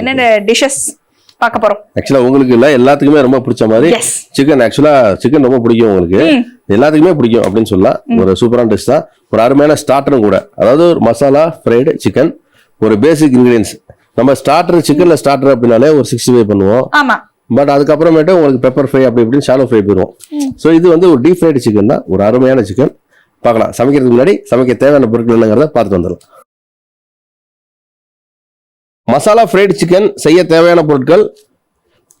என்னென்ன டிஷ்ஷஸ் பார்க்க போறோம்? ஆக்சுவலா உங்களுக்கு இல்ல எல்லாத்துக்குமே ரொம்ப பிடிச்ச மாதிரி சிக்கன் ஆக்சுவலா சிக்கன் ரொம்ப பிடிக்கும் உங்களுக்கு. எல்லாத்துக்குமே பிடிக்கும் அப்படின்னு சொல்லலாம். ஒரு சூப்பரான டிஷ் தான். ஒரு அருமையான ஸ்டார்டரும் கூட. அதாவது ஒரு மசாலா ஃப்ரைடு சிக்கன் ஒரு பேசிக் இன்கிரீடியன்ஸ் நம்ம ஸ்டார்டர் சிக்கன்ல ஸ்டார்டர் அப்படின்னாலே ஒரு சிக்ஸ்டி ஃபைவ் பண்ணுவோம். ஆமா. பட் அதுக்கப்புறமேட்டு உங்களுக்கு பெப்பர் ஃப்ரை அப்படி இப்படின்னு ஷாலோ ஃப்ரை போயிடுவோம் ஸோ இது வந்து ஒரு டீப் ஃப்ரைடு சிக்கன் தான். ஒரு அருமையான சிக்கன் பார்க்கலாம். சமைக்கிறதுக்கு முன்னாடி சமைக்க தேவையான பொருட்கள் என்னங்கிறத பார்த்துட்டு வந்துடலாம். மசாலா ஃப்ரைடு சிக்கன் செய்ய தேவையான பொருட்கள்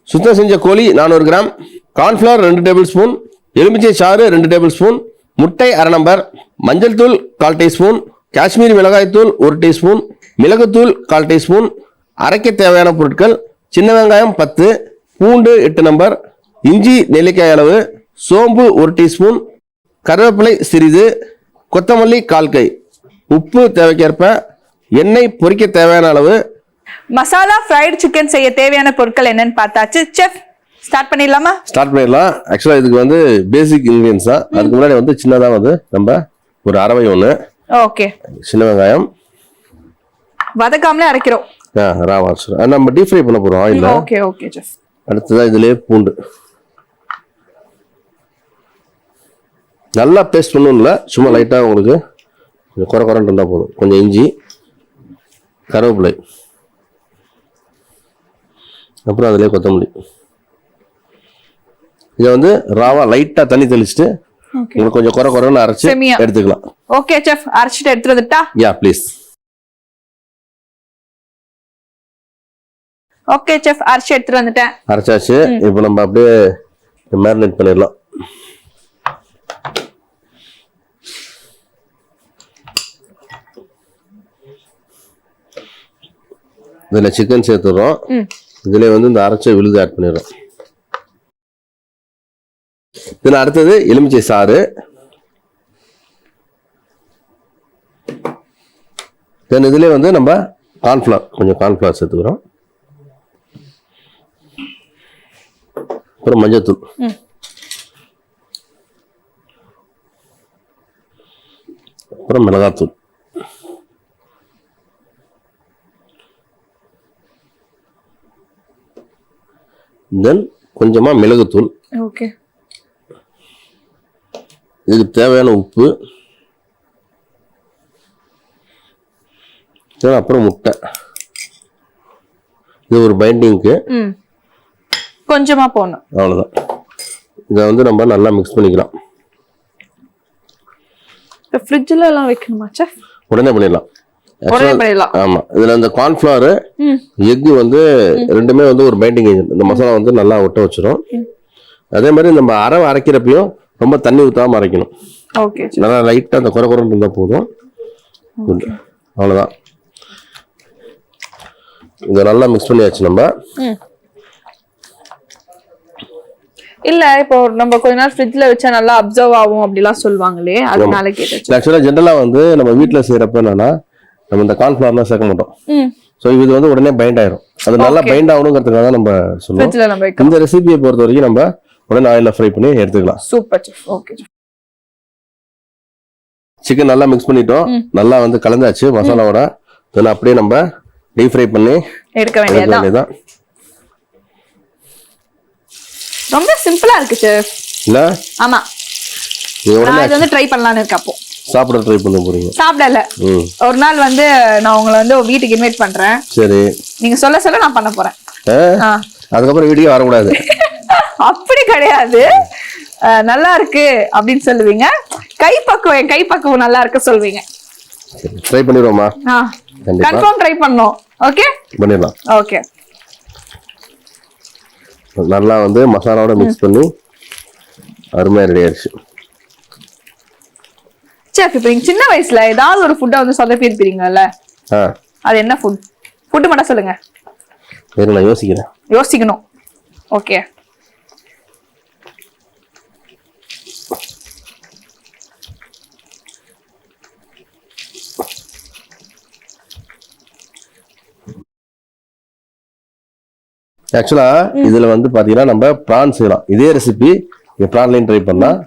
சுத்தம் செஞ்ச கோழி நானூறு கிராம் கார்ன்ஃப்ளவர் ரெண்டு டேபிள் ஸ்பூன் எலுமிச்சை சாறு ரெண்டு டேபிள் ஸ்பூன் முட்டை அரை நம்பர் மஞ்சள் தூள் கால் டீஸ்பூன் காஷ்மீர் மிளகாய் தூள் ஒரு டீஸ்பூன் மிளகுத்தூள் கால் டீஸ்பூன் அரைக்க தேவையான பொருட்கள் சின்ன வெங்காயம் பத்து பூண்டு எட்டு நம்பர் இஞ்சி நெல்லிக்காய் அளவு சோம்பு ஒரு டீஸ்பூன் கருவேப்பிலை சிறிது கொத்தமல்லி கால் கை உப்பு தேவைக்கேற்ப எண்ணெய் பொரிக்க தேவையான அளவு மசாலா ஃப்ரைடு சிக்கன் செய்ய தேவையான பொருட்கள் என்னன்னு பார்த்தாச்சு. செஃப் ஸ்டார்ட் பண்ணிடலாமா? ஸ்டார்ட் பண்ணிடலாம். ஆக்சுவலாக இதுக்கு வந்து பேசிக் இன்கிரியன்ஸ் தான். அதுக்கு முன்னாடி வந்து சின்னதாக வந்து நம்ம ஒரு அரவை ஒன்று ஓகே. சின்ன வெங்காயம். வதக்காமலே அரைக்கிறோம். ஆ, ராவா நம்ம டீப் ஃப்ரை பண்ண போகிறோம் ஆயிலில். ஓகே ஓகே செஃப் அடுத்ததாக இதுலேயே பூண்டு. நல்லா பேஸ்ட் பண்ணணும்ல சும்மா லைட்டாக உங்களுக்கு கொஞ்சம் குறை குறைன்னு இருந்தால் போதும். கொஞ்சம் இஞ்சி கருவேப்பிலை. அப்புறம் அதிலே கொத்தமல்லி இதை வந்து ராவா லைட்டாக தண்ணி தெளிச்சுட்டு உங்களுக்கு கொஞ்சம் குறை குறைன்னு அரைச்சு. எடுத்துக்கலாம். ஓகே செஃப் அரைச்சிட்டு எடுத்துட்டு வந்துட்டா யா ப்ளீஸ் ஓகே செஃப் அரைச்சி எடுத்துட்டு வந்துட்டேன். அரைச்சாச்சு. இப்போ நம்ம அப்படியே மேரினேட் பண்ணிடலாம். இதில் சிக்கன் சேர்த்துடுறோம் ம். இதில் வந்து இந்த அரைச்ச விழுது ஆட் பண்ணிடுறோம். இதில் அடுத்தது எலுமிச்சை சாறு. தென் இதுலேயே வந்து நம்ம கார்ன்ஃப்ளவர் கொஞ்சம் கார்ன்ஃப்ளவர் சேர்த்துக்கிறோம். அப்புறம் மஞ்சத்தூள். அப்புறம் மிளகாத்தூள். தென் கொஞ்சமா மிளகுத்தூள். ஓகே இதுக்கு தேவையான உப்பு. அப்புறம் முட்டை. இது ஒரு பைண்டிங்க்கு கொஞ்சமா போடணும். அவ்வளோதான் இதை வந்து நம்ம நல்லா மிக்ஸ் பண்ணிக்கலாம். இப்போ ஃப்ரிட்ஜில் எல்லாம் வைக்கணுமா செஃப் உடனே பண்ணிடலாம். ஆமா. இதுல இந்த கார்ன்ஃபிளவர் எக் வந்து ரெண்டுமே வந்து ஒரு பைண்டிங் ஏஜென்ட் இந்த மசாலா வந்து நல்லா ஒட்ட வச்சிரும். அதே மாதிரி நம்ம அரை அரைக்கிறப்பையும் ரொம்ப தண்ணி ஊத்தாம அரைக்கணும். ஓகே நல்லா லைட்டா அந்த குறை குறைன்னு இருந்தா போதும். அவ்வளவுதான். இதை நல்லா மிக்ஸ் பண்ணியாச்சு நம்ம. இல்ல இப்போ நம்ம கொஞ்ச நேரம் ஃப்ரிட்ஜ்ல வச்சா நல்லா அப்சர்வ் ஆகும் அப்படிலாம் சொல்லுவாங்களே அதனால கேட்டேன் ஆக்சுவலா ஜென்ரலா வந்து நம்ம வீட்ல செய்யறப்ப என்னன்னா நம்ம இந்த கார்ன்ஃபிளவர்லாம் சேர்க்க மாட்டோம். ஸோ இது வந்து உடனே பைண்ட் ஆயிரும். அது நல்லா பைண்ட் ஆகணுங்கிறதுக்காக தான் நம்ம சொல்லுவோம் இந்த ரெசிபியை பொறுத்த வரைக்கும் நம்ம உடனே ஆயில ஃப்ரை பண்ணி எடுத்துக்கலாம். சூப்பர் ஓகே சிக்கன் நல்லா மிக்ஸ் பண்ணிட்டோம். நல்லா வந்து கலந்தாச்சு மசாலாவோட. இதெல்லாம் அப்படியே நம்ம டீப் ஃப்ரை பண்ணி எடுக்க வேண்டியதுதான். ரொம்ப சிம்பிளா இருக்கு செஃப் இல்ல? ஆமா. இது வந்து ட்ரை பண்ணலாம்னு இருக்கேன் அப்போ. சாப்பிட ட்ரை பண்ண போறீங்க. சாப்பிடல. ஒரு நாள் வந்து நான் உங்களை வந்து வீட்டுக்கு இன்வைட் பண்றேன். சரி. நீங்க சொல்ல சொல்ல நான் பண்ண போறேன். அதுக்கப்புறம் வீடியோ வரக்கூடாது. அப்படி கிடையாது. நல்லா இருக்கு அப்படின்னு சொல்லுவீங்க. கைப்பக்குவம் என் கைப்பக்குவம் நல்லா இருக்கு சொல்வீங்க ட்ரை பண்ணிடுவோமா. கன்ஃபார்ம் ட்ரை பண்ணோம் ஓகே பண்ணிடலாம். ஓகே நல்லா வந்து மசாலாவோட மிக்ஸ் பண்ணி அருமையா ரெடி ஆயிடுச்சு. இப்போ நீங்க சின்ன வயசுல ஏதாவது ஒரு ஃபுட்டை வந்து சொதப்பி இருப்பீங்கல்ல அது என்ன ஃபுட் ஃபுட்டு மட்டும் சொல்லுங்க. நான் யோசிக்கிறேன். யோசிக்கணும். ஓகே ஆக்சுவலா இதுல வந்து பாத்தீங்கன்னா நம்ம ப்ரான் செய்யலாம். இதே ரெசிபி ப்ரான்லையும் ட்ரை பண்ணலாம்.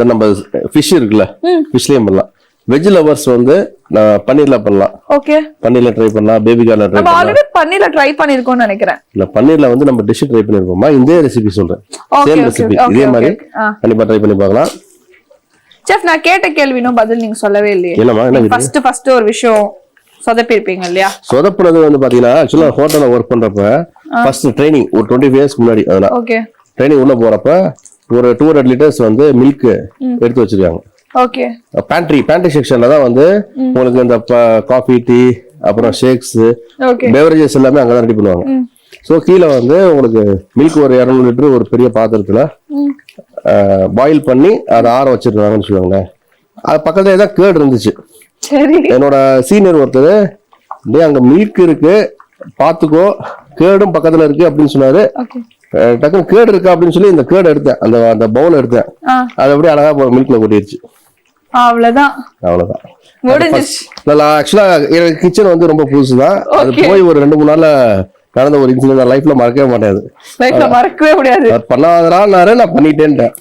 தென் நம்ம ஃபிஷ் இருக்குல்ல? ஃபிஷ்லயும் பண்ணலாம். வெஜ் லவர்ஸ் வந்து நான் பன்னீர்ல பண்ணலாம். ஓகே. பன்னீர்ல ட்ரை பண்ணலாம் பேபி கார்ல ட்ரை பண்ணலாம். ஆல்ரெடி பன்னீர்ல ட்ரை பண்ணிருக்கோம்னு நினைக்கிறேன். இல்ல பன்னீர்ல வந்து நம்ம டிஷ் ட்ரை பண்ணிருப்போமா இந்த ரெசிபி சொல்றேன். சேம் ரெசிபி இதே மாதிரி. கண்டிப்பா ட்ரை பண்ணி பார்க்கலாம். செஃப் நான் கேட்ட கேள்வினும் பதில் நீங்க சொல்லவே இல்லையே. இது? ஃபர்ஸ்ட் ஃபர்ஸ்ட் ஒரு விஷயம் சொதப்பிருப்பீங்க இல்லையா? சொதப்புனது வந்து பாத்தீங்கன்னா ஆக்சுவலா ஹோட்டல்ல ஒர்க் பண்றப்ப ஃபர்ஸ்ட் ட்ரைனிங் ஒரு டுவெண்ட்டி இயர்ஸ்க்கு முன்னாடி அதெல்லாம். ட்ரைனிங் உள்ள போறப்ப ஒரு டூ ஹண்ட்ரட் லிட்டர்ஸ் வந்து மில்க் எடுத்து வச்சிருக்காங்க. ஓகே பேண்ட்ரி பேண்ட்ரி செக்ஷன்ல தான் வந்து உங்களுக்கு இந்த காஃபி டீ அப்புறம் ஷேக்ஸ் பெவரேஜஸ் எல்லாமே அங்கதான் ரெடி பண்ணுவாங்க. ஸோ கீழே வந்து உங்களுக்கு மில்க் ஒரு இரநூறு லிட்டர் ஒரு பெரிய பாத்திரத்துல பாயில் பண்ணி அதை ஆற வச்சிருக்காங்கன்னு சொல்லுவாங்களேன் அது பக்கத்துல தான் கேர்டு இருந்துச்சு. என்னோட சீனியர் ஒருத்தர் டேய் அங்க மில்க் இருக்கு பாத்துக்கோ கேர்டும் பக்கத்துல இருக்கு அப்படின்னு சொன்னாரு. ஓகே அஹ் டக்குனு கேர்டு இருக்கா அப்படின்னு சொல்லி இந்த கேர்டு எடுத்தேன். அந்த அந்த பவுல் எடுத்தேன். அது அப்படியே அழகா மில்க்ல கொட்டிடுச்சு. அவ்வளவுதான். அவ்வளவுதான். நல்லா ஆக்சுவலா எனக்கு கிச்சன் வந்து ரொம்ப புதுசு தான் அது. போய் ஒரு ரெண்டு மூணு நாள்ல நடந்த ஒரு இன்சிடென்ட் லைஃப்ல மறக்கவே மாட்டேது லைஃப்ல மறக்கவே முடியாது. பண்ணாதரான்னாரு நான் பண்ணிட்டேன்ட்டேன்.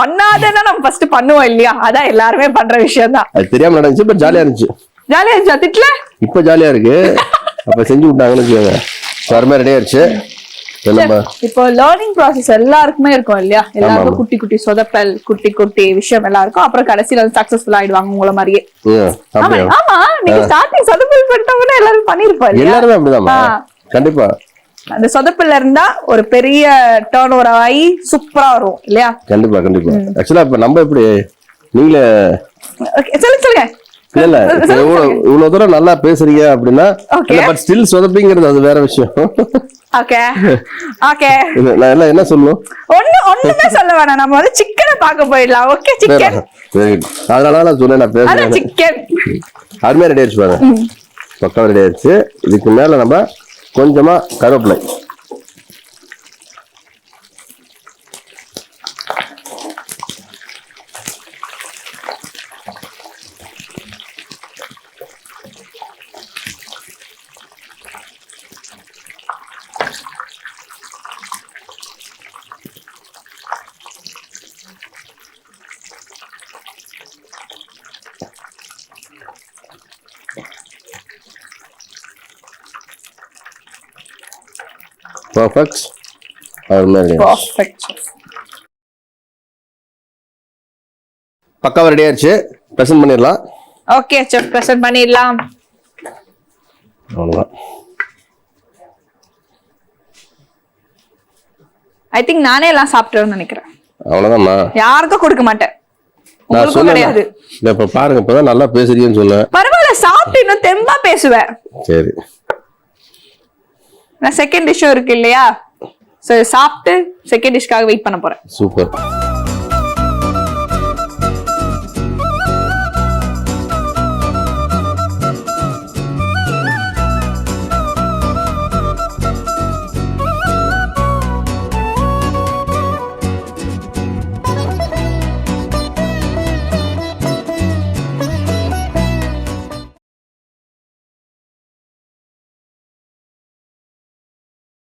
பண்ணாதேன்னா நம்ம ஃபர்ஸ்ட் பண்ணுவோம் இல்லையா? அதான் எல்லாருமே பண்ற விஷயம் தான் அது தெரியாம நடந்துச்சு பட் ஜாலியா இருந்துச்சு. ஜாலியா இருந்துச்சா? திட்டல? இப்ப ஜாலியா இருக்கு. அப்ப செஞ்சு விட்டாங்கன்னு வச்சுக்கோங்க. எல்லாருமே ரெடி ஆயிடுச்சு. இப்ப லேர்னிங் ப்ராசஸ் எல்லாருக்குமே இருக்கும் இல்லையா? எல்லாருக்கும். குட்டி குட்டி சொதப்பல் குட்டி குட்டி விஷயம் எல்லாம் இருக்கும். அப்புறம் கடைசியில சக்சஸ்ஃபுல் ஆயிடுவாங்க உங்கள மாதிரியே. ஆமா நீங்க ஸ்டார்டிங் சொதப்பல் பண்ணிட்டவங்க எல்லாரும் பண்ணிருப்போம் இல்லையா? எல்லாருமே அப்படிதாம்மா. ஆ. கண்டிப்பா. அந்த சொதப்பல்ல இருந்தா ஒரு பெரிய டேர்ன் ஓவர் ஆகி சூப்பரா வரும் இல்லையா? கண்டிப்பா கண்டிப்பா. ஆக்சுவலா இப்ப நம்ம எப்படி? நீங்களே சொல்லுங்க சொல்லுங்க. இல்ல இவ்வளவு இவ்வளவு தூரம் நல்லா பேசுறீங்க அப்படின்னா. பட் ஸ்டில் சொதப்பிங்கிறது அது வேற விஷயம். ஓகே ஓகே நான் என்ன சொல்லணும்? ஒண்ணு ஒண்ணுமே சொல்ல வேணாம். நம்ம வந்து சிக்கனை பார்க்க போயிடலாம். ஓகே சிக்கன் அதனால நான் சொன்னேன் நான் பேசுறேன். சிக்கன் அருமையா ரெடி ஆயிடுச்சு பாருங்க. பக்கம் ரெடி ஆயிடுச்சு. இதுக்கு மேல நம்ம கொஞ்சமா கருவேப்பிலை. பர்ஃபெக்ட் ரெடி பர்ஃபெக்ட் பக்காவா ரெடி ஆயிடுச்சு ப்ரெசென்ட் பண்ணிடலாம். ஓகே செஃப் பிரசன்ட் பண்ணிடலாம். அவ்வளவுதான். ஐ திங்க் நானே எல்லாம் சாப்பிட்டுருன்னு நினைக்கிறேன். அவ்வளவுதான்மா. யாருக்கும் கொடுக்க மாட்டேன். நான் சொன்னேன் இப்ப பாருங்க இப்பதான் நல்லா பேசுறீங்கன்னு சொன்னேன். பரவாயில்ல சாப்பிட்டு இன்னும் தெம்பா பேசுவேன். சரி. நான் செகண்ட் டிஷ்ஷும் இருக்கு இல்லையா? ஸோ சாப்பிட்டு செகண்ட் டிஷ்க்காக வெயிட் பண்ண போறேன். சூப்பர்